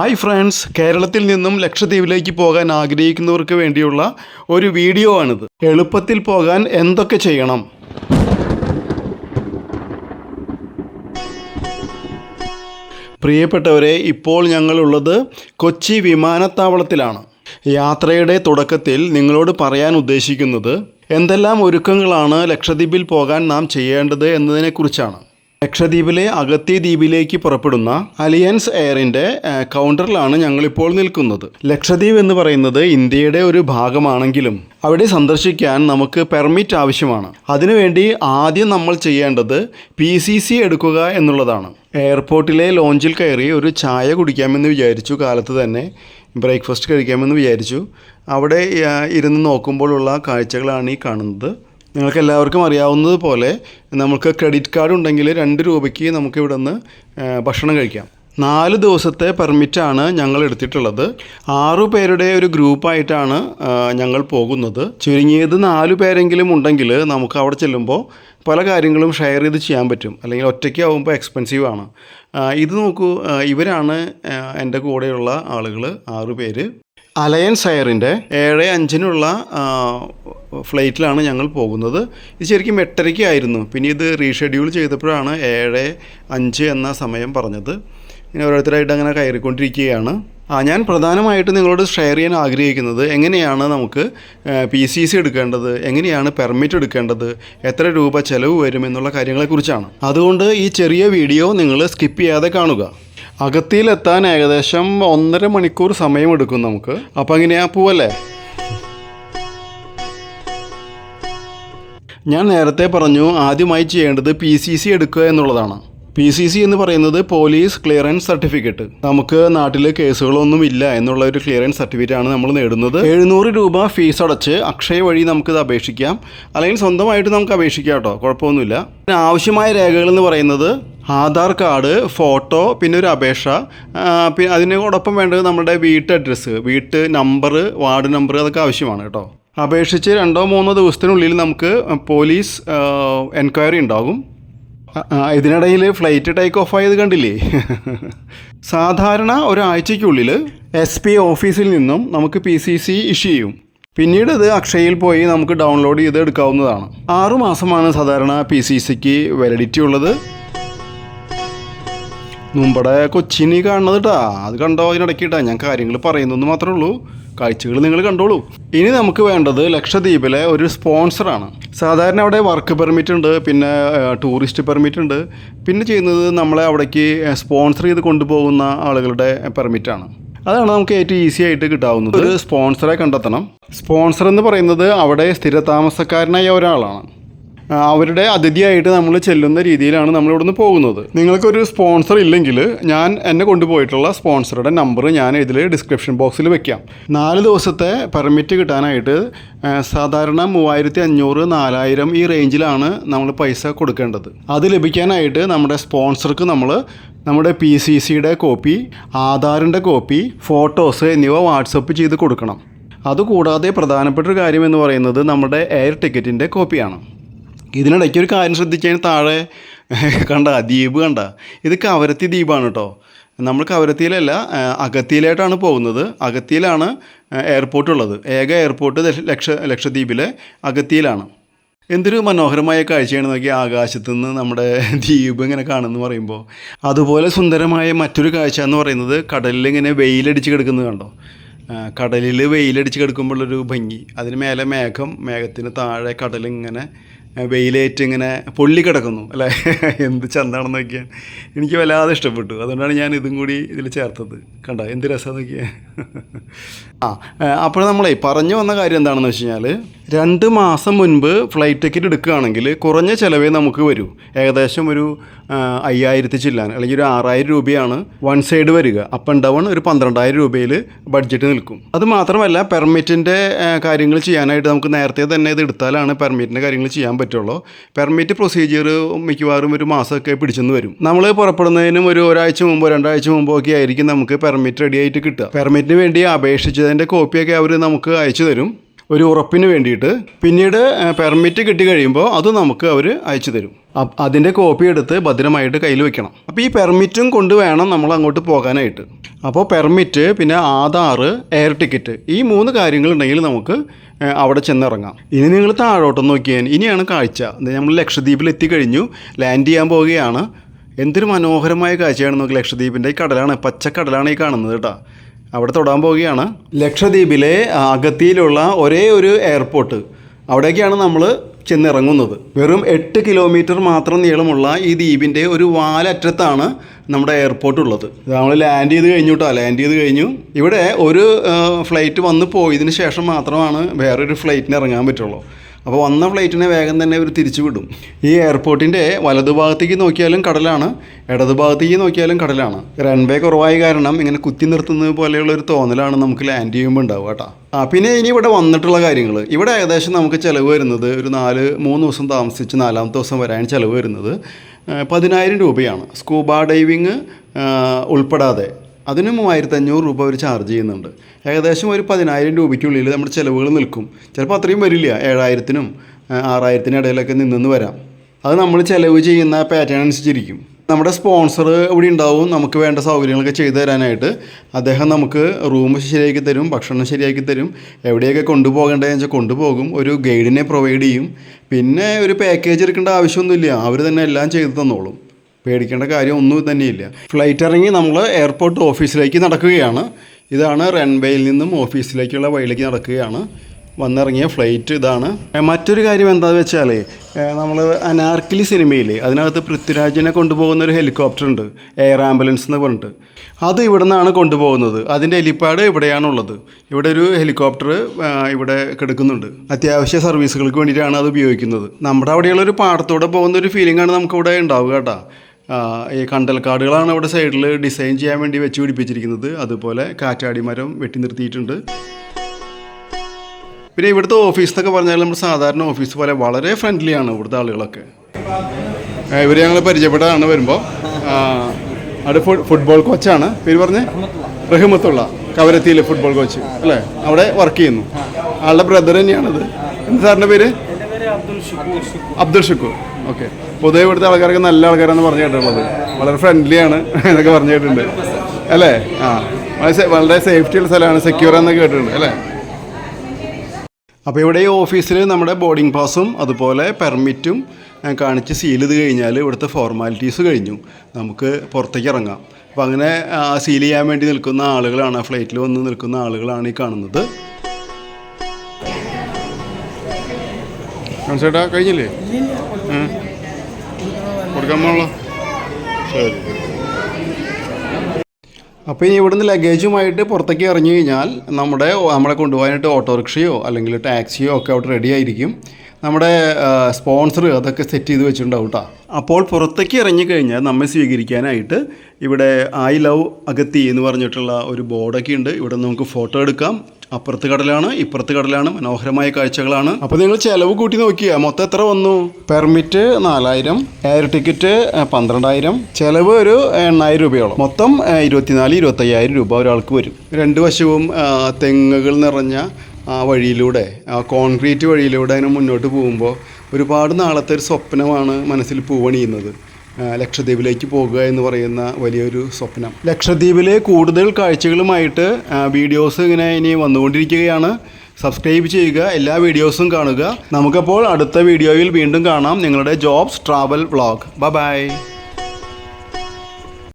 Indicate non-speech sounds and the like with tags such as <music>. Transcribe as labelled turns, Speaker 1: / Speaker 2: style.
Speaker 1: Hi friends കേരളത്തിൽ നിന്നും ലക്ഷദ്വീപിലേക്ക് പോകാൻ ആഗ്രഹിക്കുന്നവർക്ക് വേണ്ടിയുള്ള ഒരു വീഡിയോ ആണിത്. എളുപ്പത്തിൽ പോകാൻ എന്തൊക്കെ ചെയ്യണം? പ്രിയപ്പെട്ടവരെ ഇപ്പോൾ ഞങ്ങളുള്ളത് കൊച്ചി വിമാനത്താവളത്തിലാണ്. യാത്രയുടെ തുടക്കത്തിൽ നിങ്ങളോട് പറയാൻ ഉദ്ദേശിക്കുന്നത് എന്തെല്ലാം ഒരുക്കങ്ങളാണ് ലക്ഷദ്വീപിൽ പോകാൻ നാം ചെയ്യേണ്ടത് എന്നതിനെക്കുറിച്ചാണ്. ലക്ഷദ്വീപിലെ അഗത്തി ദ്വീപിലേക്ക് പുറപ്പെടുന്ന അലിയൻസ് എയറിന്റെ കൗണ്ടറിലാണ് ഞങ്ങളിപ്പോൾ നിൽക്കുന്നത്. ലക്ഷദ്വീപ് എന്ന് പറയുന്നത് ഇന്ത്യയുടെ ഒരു ഭാഗമാണെങ്കിലും അവിടെ സന്ദർശിക്കാൻ നമുക്ക് പെർമിറ്റ് ആവശ്യമാണ്. അതിനുവേണ്ടി ആദ്യം നമ്മൾ ചെയ്യേണ്ടത് പി സി സി എടുക്കുക എന്നുള്ളതാണ്. എയർപോർട്ടിലെ ലോഞ്ചിൽ കയറി ഒരു ചായ കുടിക്കാമെന്ന് വിചാരിച്ചു കാലത്ത് തന്നെ ബ്രേക്ക്ഫാസ്റ്റ് കഴിക്കാമെന്ന് വിചാരിച്ചു. അവിടെ ഇരുന്ന് നോക്കുമ്പോഴുള്ള കാഴ്ചകളാണ് ഈ കാണുന്നത്. നിങ്ങൾക്ക് എല്ലാവർക്കും അറിയാവുന്നത് പോലെ നമുക്ക് ക്രെഡിറ്റ് കാർഡ് ഉണ്ടെങ്കിൽ രണ്ട് രൂപയ്ക്ക് നമുക്ക് ഇവിടെ നിന്ന് ഭക്ഷണം കഴിക്കാം. നാല് ദിവസത്തെ പെർമിറ്റാണ് ഞങ്ങൾ എടുത്തിട്ടുള്ളത്. ആറു പേരുടെ ഒരു ഗ്രൂപ്പായിട്ടാണ് ഞങ്ങൾ പോകുന്നത്. ചുരുങ്ങിയത് നാല് പേരെങ്കിലും ഉണ്ടെങ്കിൽ നമുക്ക് അവിടെ ചെല്ലുമ്പോൾ പല കാര്യങ്ങളും ഷെയർ ചെയ്ത് ചെയ്യാൻ പറ്റും. അല്ലെങ്കിൽ ഒറ്റയ്ക്ക് ആകുമ്പോൾ എക്സ്പെൻസീവ് ആണ്. ഇത് നോക്കൂ ഇവരാണ് എന്റെ കൂടെയുള്ള ആളുകൾ ആറു പേര്. അലയൻസ് എയറിന്റെ ഏഴ് അഞ്ചിനുള്ള ഫ്ലൈറ്റിലാണ് ഞങ്ങൾ പോകുന്നത്. ഇത് ശരിക്കും എട്ടരയ്ക്കായിരുന്നു. പിന്നെ ഇത് റീഷെഡ്യൂൾ ചെയ്തപ്പോഴാണ് ഏഴ് അഞ്ച് എന്ന സമയം പറഞ്ഞത്. ഇങ്ങനെ ഓരോരുത്തരായിട്ട് അങ്ങനെ കയറിക്കൊണ്ടിരിക്കുകയാണ്. ആ ഞാൻ പ്രധാനമായിട്ട് നിങ്ങളോട് ഷെയർ ചെയ്യാൻ ആഗ്രഹിക്കുന്നത് എങ്ങനെയാണ് നമുക്ക് പി സി സി എടുക്കേണ്ടത്? എങ്ങനെയാണ് പെർമിറ്റ് എടുക്കേണ്ടത്? എത്ര രൂപ ചിലവ് വരും എന്നുള്ള കാര്യങ്ങളെക്കുറിച്ചാണ്. അതുകൊണ്ട് ഈ ചെറിയ വീഡിയോ നിങ്ങൾ സ്കിപ്പ് ചെയ്യാതെ കാണുക. അകത്തിയിലെത്താൻ ഏകദേശം ഒന്നര മണിക്കൂർ സമയമെടുക്കും നമുക്ക്. അപ്പോൾ അങ്ങനെയാ പോവല്ലേ? ഞാൻ നേരത്തെ പറഞ്ഞു ആദ്യമായി ചെയ്യേണ്ടത് പി സി സി എടുക്കുക എന്നുള്ളതാണ്. പി സി സി എന്ന് പറയുന്നത് പോലീസ് ക്ലിയറൻസ് സർട്ടിഫിക്കറ്റ് നമുക്ക് നാട്ടിൽ കേസുകളൊന്നും ഇല്ല എന്നുള്ള ഒരു ക്ലിയറൻസ് സർട്ടിഫിക്കറ്റ് ആണ് നമ്മൾ നേടുന്നത്. എഴുന്നൂറ് രൂപ ഫീസ് അടച്ച് അക്ഷയ വഴി നമുക്കിത് അപേക്ഷിക്കാം. അല്ലെങ്കിൽ സ്വന്തമായിട്ട് നമുക്ക് അപേക്ഷിക്കാം കേട്ടോ കുഴപ്പമൊന്നുമില്ല. പിന്നെ ആവശ്യമായ രേഖകൾ എന്ന് പറയുന്നത് ആധാർ കാർഡ് ഫോട്ടോ പിന്നെ ഒരു അപേക്ഷ. പിന്നെ അതിനോടൊപ്പം വേണ്ടത് നമ്മുടെ വീട്ട് അഡ്രസ്സ് വീട്ട് നമ്പർ വാർഡ് നമ്പർ അതൊക്കെ ആവശ്യമാണ് കേട്ടോ. അപേക്ഷിച്ച് രണ്ടോ മൂന്നോ ദിവസത്തിനുള്ളിൽ നമുക്ക് പോലീസ് എൻക്വയറി ഉണ്ടാകും. ഇതിനിടയിൽ ഫ്ലൈറ്റ് ടേക്ക് ഓഫ് ആയത് കണ്ടില്ലേ? <laughs> സാധാരണ ഒരാഴ്ചയ്ക്കുള്ളിൽ എസ് പി ഓഫീസിൽ നിന്നും നമുക്ക് പി സി സി ഇഷ്യൂ ചെയ്യും. പിന്നീട് ഇത് അക്ഷയയിൽ പോയി നമുക്ക് ഡൗൺലോഡ് ചെയ്ത് എടുക്കാവുന്നതാണ്. ആറുമാസമാണ് സാധാരണ പി സി സിക്ക് വാലിഡിറ്റി ഉള്ളത്. മുമ്പടെ കൊച്ചിനി കാണുന്നത് കേട്ടാ അത് കണ്ടോ? അതിനിടയ്ക്ക് ഞാൻ കാര്യങ്ങൾ പറയുന്നെന്ന് മാത്രമേ ഉള്ളൂ. കാഴ്ചകൾ നിങ്ങൾ കണ്ടോളൂ. ഇനി നമുക്ക് വേണ്ടത് ലക്ഷദ്വീപിലെ ഒരു സ്പോൺസറാണ്. സാധാരണ അവിടെ വർക്ക് പെർമിറ്റ് ഉണ്ട് പിന്നെ ടൂറിസ്റ്റ് പെർമിറ്റ് ഉണ്ട്. പിന്നെ ചെയ്യുന്നത് നമ്മളെ അവിടേക്ക് സ്പോൺസർ ചെയ്ത് കൊണ്ടുപോകുന്ന ആളുകളുടെ പെർമിറ്റാണ്. അതാണ് നമുക്ക് ഏറ്റവും ഈസി ആയിട്ട് കിട്ടാവുന്നത്. ഒരു സ്പോൺസറെ കണ്ടെത്തണം. സ്പോൺസർ എന്ന് പറയുന്നത് അവിടെ സ്ഥിരതാമസക്കാരനായ ഒരാളാണ്. അവരുടെ അതിഥിയായിട്ട് നമ്മൾ ചെല്ലുന്ന രീതിയിലാണ് നമ്മൾ ഇവിടുന്ന് പോകുന്നത്. നിങ്ങൾക്കൊരു സ്പോൺസർ ഇല്ലെങ്കിൽ ഞാൻ എന്നെ കൊണ്ടുപോയിട്ടുള്ള സ്പോൺസറുടെ നമ്പർ ഞാൻ ഇതിൽ ഡിസ്ക്രിപ്ഷൻ ബോക്സിൽ വെക്കാം. നാല് ദിവസത്തെ പെർമിറ്റ് കിട്ടാനായിട്ട് സാധാരണ മൂവായിരത്തി അഞ്ഞൂറ് നാലായിരം ഈ റേഞ്ചിലാണ് നമ്മൾ പൈസ കൊടുക്കേണ്ടത്. അത് ലഭിക്കാനായിട്ട് നമ്മുടെ സ്പോൺസർക്ക് നമ്മൾ നമ്മുടെ പി സി സിയുടെ കോപ്പി ആധാറിന്റെ കോപ്പി ഫോട്ടോസ് എന്നിവ വാട്സപ്പ് ചെയ്ത് കൊടുക്കണം. അതുകൂടാതെ പ്രധാനപ്പെട്ട ഒരു കാര്യം എന്ന് പറയുന്നത് നമ്മുടെ എയർ ടിക്കറ്റിന്റെ കോപ്പിയാണ് ഇതിനിടയ്ക്ക് ഒരു കാര്യം ശ്രദ്ധിച്ചാൽ താഴെ കണ്ട ദ്വീപ് കണ്ട. ഇത് കവരത്തി ദ്വീപാണ് കേട്ടോ നമ്മൾ കവരത്തിയിലല്ല അകത്തിയിലായിട്ടാണ് പോകുന്നത്. അഗത്തിയിലാണ് എയർപോർട്ട് ഉള്ളത്. ഏക എയർപോർട്ട് ലക്ഷ ലക്ഷദ്വീപിലെ അഗത്തിയിലാണ് എന്തൊരു മനോഹരമായ കാഴ്ചയാണ് നോക്കി ആകാശത്ത് നിന്ന് നമ്മുടെ ദ്വീപ് ഇങ്ങനെ കാണുന്നു പറയുമ്പോൾ അതുപോലെ സുന്ദരമായ മറ്റൊരു കാഴ്ച എന്ന് പറയുന്നത് കടലിൽ ഇങ്ങനെ വെയിലടിച്ച് കിടക്കുന്നത് കണ്ടോ? കടലിൽ വെയിലടിച്ച് കിടക്കുമ്പോഴുള്ളൊരു ഭംഗി. അതിന് മേലെ മേഘം മേഘത്തിന് താഴെ കടലിങ്ങനെ വെയിലേറ്റ് ഇങ്ങനെ പൊള്ളി കിടക്കുന്നു അല്ലേ? എന്ത് ചന്താണെന്ന് നോക്കിയാൽ. എനിക്ക് വല്ലാതെ ഇഷ്ടപ്പെട്ടു. അതുകൊണ്ടാണ് ഞാൻ ഇതും കൂടി ഇതിൽ ചേർത്തത്. കണ്ട? എന്ത് രസമാണ് നോക്കിയാൽ ആ അപ്പോൾ നമ്മളെ പറഞ്ഞു വന്ന കാര്യം എന്താണെന്ന് വെച്ച് കഴിഞ്ഞാൽ രണ്ട് മാസം മുൻപ് ഫ്ലൈറ്റ് ടിക്കറ്റ് എടുക്കുകയാണെങ്കിൽ കുറഞ്ഞ ചിലവേ നമുക്ക് വരൂ. ഏകദേശം ഒരു അയ്യായിരത്തി ചില്ലാൻ അല്ലെങ്കിൽ ഒരു ആറായിരം രൂപയാണ് വൺ സൈഡ് വരിക. അപ്പ് ആൻഡ് ഡൗൺ ഒരു പന്ത്രണ്ടായിരം രൂപയിൽ ബഡ്ജറ്റ് നിൽക്കും. അത് മാത്രമല്ല പെർമിറ്റിന്റെ കാര്യങ്ങൾ ചെയ്യാനായിട്ട് നമുക്ക് നേരത്തെ തന്നെ ഇത് എടുത്താലാണ് പെർമിറ്റിന്റെ കാര്യങ്ങൾ ചെയ്യാൻ പറ്റുള്ളൂ. പെർമിറ്റ് പ്രൊസീജിയർ മിക്കവാറും ഒരു മാസമൊക്കെ പിടിച്ചെന്ന് വരും. നമ്മൾ പുറപ്പെടുന്നതിനും ഒരു ഒരാഴ്ച മുമ്പോ രണ്ടാഴ്ച മുമ്പോ ഒക്കെ ആയിരിക്കും നമുക്ക് പെർമിറ്റ് റെഡി ആയിട്ട് കിട്ടുക. പെർമിറ്റിന് വേണ്ടി അപേക്ഷിച്ചതിന്റെ കോപ്പിയൊക്കെ അവർ നമുക്ക് അയച്ചു തരും. ഒരു ഉറപ്പിന് വേണ്ടിയിട്ട് പിന്നീട് പെർമിറ്റ് കിട്ടി കഴിയുമ്പോൾ അത് നമുക്ക് അവർ അയച്ചു തരും. അതിന്റെ കോപ്പി എടുത്ത് ഭദ്രമായിട്ട് കയ്യിൽ വെക്കണം. അപ്പോൾ ഈ പെർമിറ്റും കൊണ്ട് വേണം നമ്മൾ അങ്ങോട്ട് പോകാനായിട്ട്. അപ്പോൾ പെർമിറ്റ് പിന്നെ ആധാർ എയർ ടിക്കറ്റ് ഈ മൂന്ന് കാര്യങ്ങളുണ്ടെങ്കിൽ നമുക്ക് അവിടെ ചെന്നിറങ്ങാം. ഇനി നിങ്ങൾ താഴോട്ടൊന്ന് നോക്കിയാൽ ഇനിയാണ് കാഴ്ച. നമ്മൾ ലക്ഷദ്വീപിൽ എത്തിക്കഴിഞ്ഞു ലാൻഡ് ചെയ്യാൻ പോവുകയാണ്. എന്തൊരു മനോഹരമായ കാഴ്ചയാണ് നമുക്ക് ലക്ഷദ്വീപിന്റെ ഈ കടലാണ് പച്ചക്കടലാണ് ഈ കാണുന്നത് കേട്ടോ. അവിടെ തൊടാൻ പോവുകയാണ്. ലക്ഷദ്വീപിലെ അഗത്തിയിലുള്ള ഒരേ ഒരു എയർപോർട്ട്. അവിടേക്കാണ് നമ്മൾ ചെന്നിറങ്ങുന്നത്. വെറും എട്ട് കിലോമീറ്റർ മാത്രം നീളമുള്ള ഈ ദ്വീപിന്റെ ഒരു വാലറ്റത്താണ് നമ്മുടെ എയർപോർട്ട് ഉള്ളത്. നമ്മൾ ലാൻഡ് ചെയ്ത് കഴിഞ്ഞു കേട്ടോ ലാൻഡ് ചെയ്ത് കഴിഞ്ഞു. ഇവിടെ ഒരു ഫ്ലൈറ്റ് വന്ന് പോയതിന് ശേഷം മാത്രമാണ് വേറൊരു ഫ്ലൈറ്റിന് ഇറങ്ങാൻ പറ്റുള്ളൂ. അപ്പോൾ വന്ന ഫ്ലൈറ്റിനെ വേഗം തന്നെ അവർ തിരിച്ചു വിടും ഈ എയർപോർട്ടിന്റെ വലതുഭാഗത്തേക്ക് നോക്കിയാലും കടലാണ് ഇടതുഭാഗത്തേക്ക് നോക്കിയാലും കടലാണ്. റൺവേ കുറവായ കാരണം ഇങ്ങനെ കുത്തി നിർത്തുന്നത് പോലെയുള്ള ഒരു തോന്നലാണ് നമുക്ക് ലാൻഡ് ചെയ്യുമ്പോൾ ഉണ്ടാവുക കേട്ടോ. ആ പിന്നെ ഇനി ഇവിടെ വന്നിട്ടുള്ള കാര്യങ്ങൾ. ഇവിടെ ഏകദേശം നമുക്ക് ചിലവ് വരുന്നത് ഒരു നാല് മൂന്ന് ദിവസം താമസിച്ച് നാലാമത്തെ ദിവസം വരാൻ ചിലവ് വരുന്നത് പതിനായിരം രൂപയാണ്. സ്കൂബ ഡൈവിങ് ഉൾപ്പെടാതെ. അതിന് മൂവായിരത്തി അഞ്ഞൂറ് രൂപ അവർ ചാർജ് ചെയ്യുന്നുണ്ട്. ഏകദേശം ഒരു പതിനായിരം രൂപയ്ക്കുള്ളിൽ നമ്മുടെ ചിലവുകൾ നിൽക്കും. ചിലപ്പോൾ അത്രയും വരില്ല. ഏഴായിരത്തിനും ആറായിരത്തിനും ഇടയിലൊക്കെ നിന്നെന്ന് വരാം. അത് നമ്മൾ ചിലവ് ചെയ്യുന്ന പാറ്റേൺ അനുസരിച്ചിരിക്കും. നമ്മുടെ സ്പോൺസർ ഇവിടെ ഉണ്ടാവും. നമുക്ക് വേണ്ട സൗകര്യങ്ങളൊക്കെ ചെയ്തു തരാനായിട്ട്. അദ്ദേഹം നമുക്ക് റൂം ശരിയാക്കി തരും ഭക്ഷണം ശരിയാക്കി തരും. എവിടെയൊക്കെ കൊണ്ടുപോകേണ്ടതെന്ന് വെച്ചാൽ കൊണ്ടുപോകും. ഒരു ഗൈഡിനെ പ്രൊവൈഡ് ചെയ്യും. പിന്നെ ഒരു പാക്കേജ് എടുക്കേണ്ട ആവശ്യമൊന്നുമില്ല. അവർ തന്നെ എല്ലാം ചെയ്തു തന്നോളും. പേടിക്കേണ്ട കാര്യം ഒന്നും തന്നെയില്ല. ഫ്ലൈറ്റ് ഇറങ്ങി നമ്മൾ എയർപോർട്ട് ഓഫീസിലേക്ക് നടക്കുകയാണ്. ഇതാണ് റൺവേയിൽ നിന്നും ഓഫീസിലേക്കുള്ള വഴിയിലേക്ക് നടക്കുകയാണ്. വന്നിറങ്ങിയ ഫ്ലൈറ്റ് ഇതാണ്. മറ്റൊരു കാര്യം എന്താണെന്ന് വെച്ചാൽ നമ്മൾ അനാർക്കിലി സിനിമയിൽ അതിനകത്ത് പൃഥ്വിരാജിനെ കൊണ്ടുപോകുന്ന ഒരു ഹെലികോപ്റ്റർ ഉണ്ട്. എയർ ആംബുലൻസ് എന്ന് പറഞ്ഞിട്ട്. അത് ഇവിടെ നിന്നാണ് കൊണ്ടുപോകുന്നത്. അതിന്റെ ഹെലിപ്പാഡ് ഇവിടെയാണുള്ളത്. ഇവിടെ ഒരു ഹെലികോപ്റ്റർ ഇവിടെ കിടക്കുന്നുണ്ട്. അത്യാവശ്യ സർവീസുകൾക്ക് വേണ്ടിയിട്ടാണ് അത് ഉപയോഗിക്കുന്നത്. നമ്മുടെ അവിടെയുള്ള ഒരു പാടത്തൂടെ പോകുന്ന ഒരു ഫീലിംഗ് ആണ് നമുക്കിവിടെ ഉണ്ടാവുക കേട്ടോ. ഈ കണ്ടൽക്കാടുകളാണ് അവിടെ സൈഡിൽ ഡിസൈൻ ചെയ്യാൻ വേണ്ടി വെച്ച് പിടിപ്പിച്ചിരിക്കുന്നത്. അതുപോലെ കാറ്റാടി മരം വെട്ടി നിർത്തിയിട്ടുണ്ട്. പിന്നെ ഇവിടുത്തെ ഓഫീസ് എന്നൊക്കെ പറഞ്ഞാൽ നമ്മൾ സാധാരണ ഓഫീസ് പോലെ വളരെ ഫ്രണ്ട്ലി ആണ് ഇവിടുത്തെ ആളുകളൊക്കെ. ഇവർ ഞങ്ങൾ പരിചയപ്പെട്ടതാണ് വരുമ്പോൾ അവിടെ ഫുട് ഫുട്ബോൾ കോച്ചാണ് പേര് പറഞ്ഞേ? റഹിമത്തുള്ള. കവരത്തിയിലെ ഫുട്ബോൾ കോച്ച് അല്ലേ? അവിടെ വർക്ക് ചെയ്യുന്നു. ആളുടെ ബ്രദർ തന്നെയാണത്. എന്ത് സാറിന്റെ പേര്? അബ്ദുൾ ഷുക്കൂർ. ഓക്കെ. പൊതുവെ ഇവിടുത്തെ ആൾക്കാരൊക്കെ നല്ല ആൾക്കാരാണെന്ന് പറഞ്ഞു കേട്ടിട്ടുള്ളത് വളരെ ഫ്രണ്ട്ലി ആണ് എന്നൊക്കെ പറഞ്ഞു കേട്ടിട്ടുണ്ട് അല്ലേ? ആ. വളരെ സേഫ്റ്റിയുള്ള സ്ഥലമാണ്. സെക്യൂർ എന്നൊക്കെ കേട്ടിട്ടുണ്ട്. അല്ലേ? അപ്പോൾ ഇവിടെ ഈ ഓഫീസിൽ നമ്മുടെ ബോർഡിംഗ് പാസും അതുപോലെ പെർമിറ്റും കാണിച്ച് സീൽ ചെയ്ത് കഴിഞ്ഞാൽ ഇവിടുത്തെ ഫോർമാലിറ്റീസ് കഴിഞ്ഞു. നമുക്ക് പുറത്തേക്ക് ഇറങ്ങാം. അപ്പോൾ അങ്ങനെ സീൽ ചെയ്യാൻ വേണ്ടി നിൽക്കുന്ന ആളുകളാണ് ഫ്ലൈറ്റിൽ വന്ന് നിൽക്കുന്ന ആളുകളാണ് ഈ കാണുന്നത്. ചേട്ടാ കഴിഞ്ഞില്ലേ? കൊടുക്കാൻ പോണല്ലോ ശരി. അപ്പോൾ ഇനി ഇവിടുന്ന് ലഗേജുമായിട്ട് പുറത്തേക്ക് ഇറങ്ങി കഴിഞ്ഞാൽ നമ്മുടെ നമ്മളെ കൊണ്ടുപോകാനായിട്ട് ഓട്ടോറിക്ഷയോ അല്ലെങ്കിൽ ടാക്സിയോ ഒക്കെ അവിടെ റെഡി ആയിരിക്കും. നമ്മുടെ സ്പോൺസർ അതൊക്കെ സെറ്റ് ചെയ്ത് വെച്ചിട്ടുണ്ടാവും കേട്ടോ അപ്പോൾ പുറത്തേക്ക് ഇറങ്ങി കഴിഞ്ഞാൽ നമ്മെ സ്വീകരിക്കാനായിട്ട് ഇവിടെ ഐ ലവ് അഗത്തി എന്ന് പറഞ്ഞിട്ടുള്ള ഒരു ബോർഡൊക്കെ ഉണ്ട്. ഇവിടെ നമുക്ക് ഫോട്ടോ എടുക്കാം. അപ്പുറത്ത് കടലാണ് ഇപ്പുറത്ത് കടലാണ് മനോഹരമായ കാഴ്ചകളാണ്. അപ്പോൾ നിങ്ങൾ ചിലവ് കൂട്ടി നോക്കിയാ മൊത്തം എത്ര വന്നു? പെർമിറ്റ് നാലായിരം എയർ ടിക്കറ്റ് പന്ത്രണ്ടായിരം ചിലവ് ഒരു എണ്ണായിരം രൂപയോളം. മൊത്തം ഇരുപത്തിനാല് ഇരുപത്തയ്യായിരം രൂപ ഒരാൾക്ക് വരും. രണ്ട് വശവും തെങ്ങുകൾ നിറഞ്ഞ ആ വഴിയിലൂടെ ആ കോൺക്രീറ്റ് വഴിയിലൂടെ അതിന് മുന്നോട്ട് പോകുമ്പോൾ ഒരുപാട് നാളത്തെ ഒരു സ്വപ്നമാണ് മനസ്സിൽ പൂവണിയുന്നത്. ലക്ഷദ്വീപിലേക്ക് പോകുക എന്ന് പറയുന്ന വലിയൊരു സ്വപ്നം. ലക്ഷദ്വീപിലെ കൂടുതൽ കാഴ്ചകളുമായിട്ട് വീഡിയോസ് ഇങ്ങനെ ഇനി വന്നുകൊണ്ടിരിക്കുകയാണ്. സബ്സ്ക്രൈബ് ചെയ്യുക എല്ലാ വീഡിയോസും കാണുക. നമുക്കപ്പോൾ അടുത്ത വീഡിയോയിൽ വീണ്ടും കാണാം. നിങ്ങളുടെ ജോബ്സ് ട്രാവൽ വ്ളോഗ്. ബൈ